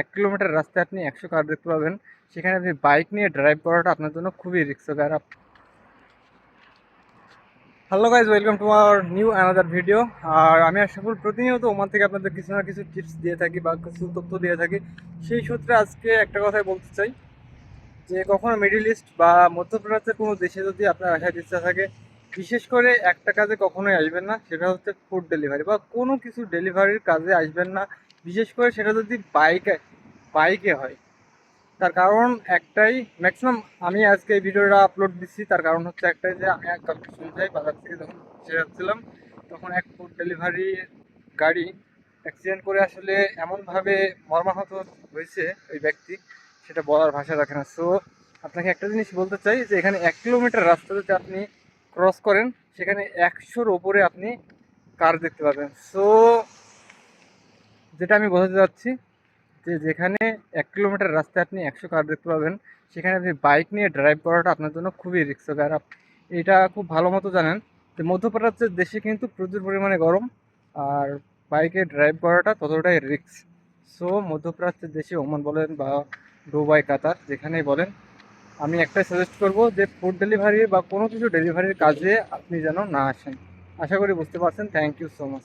এক কিলোমিটার রাস্তায় আপনি একশো কার দেখতে পাবেন। সেখানে আপনি বাইক নিয়ে ড্রাইভ করাটা আপনার জন্য খুবই রিস্ককার hello guys welcome to our new another video আর আমি আশা করি প্রতিনিয়ত ওমান থেকে আপনাদের কিছু না কিছু টিপস দিয়ে থাকি বা কিছু তথ্য দিয়ে থাকি। সেই সূত্রে আজকে একটা কথাই বলতে চাই, যে কখনো মিডিল ইস্ট বা মধ্যপ্রাচ্যের কোনো দেশে যদি আপনার আসার ইচ্ছা থাকে, বিশেষ করে একটা কাজে কখনোই আসবেন না, সেটা হচ্ছে ফুড ডেলিভারি বা কোনো কিছু ডেলিভারির কাজে আসবেন না। বিশেষ করে সেটা যদি বাইকে বাইকে হয়। তার কারণ একটাই ম্যাক্সিমাম আমি আজকে এই ভিডিওটা আপলোড দিচ্ছি তার কারণ হচ্ছে একটাই যে আমি এক কালকে সন্ধ্যায় বাজার থেকে যখন ফিরে যাচ্ছিলাম তখন এক ফুড ডেলিভারি গাড়ি অ্যাক্সিডেন্ট করে আসলে এমনভাবে মর্মাহত হয়েছে ওই ব্যক্তি, সেটা বলার ভাষা রাখে না। সো আপনাকে একটা জিনিস বলতে চাই যে এখানে এক কিলোমিটার রাস্তা যদি আপনি ক্রস করেন, সেখানে একশোর ওপরে আপনি কার দেখতে পাবেন। সো যেটা আমি বোঝাতে যাচ্ছি যে যেখানে এক কিলোমিটার রাস্তায় আপনি একশো কার দেখতে পাবেন, সেখানে আপনি বাইক নিয়ে ড্রাইভ করাটা আপনার জন্য খুবই রিস্ককার এটা খুব ভালো মতো জানেন যে মধ্যপ্রাচ্যের দেশে কিন্তু প্রচুর পরিমাণে গরম আর বাইকে ড্রাইভ করাটা ততটাই রিস্ক সো মধ্যপ্রাচ্যের দেশে ওমান বলেন বা দুবাই, কাতার, যেখানেই বলেন, আমি একটাই সাজেস্ট করব যে ফুড ডেলিভারি বা কোনো কিছু ডেলিভারির কাজে আপনি যেন না আসেন। আশা করি বুঝতে পারছেন। Thank you so much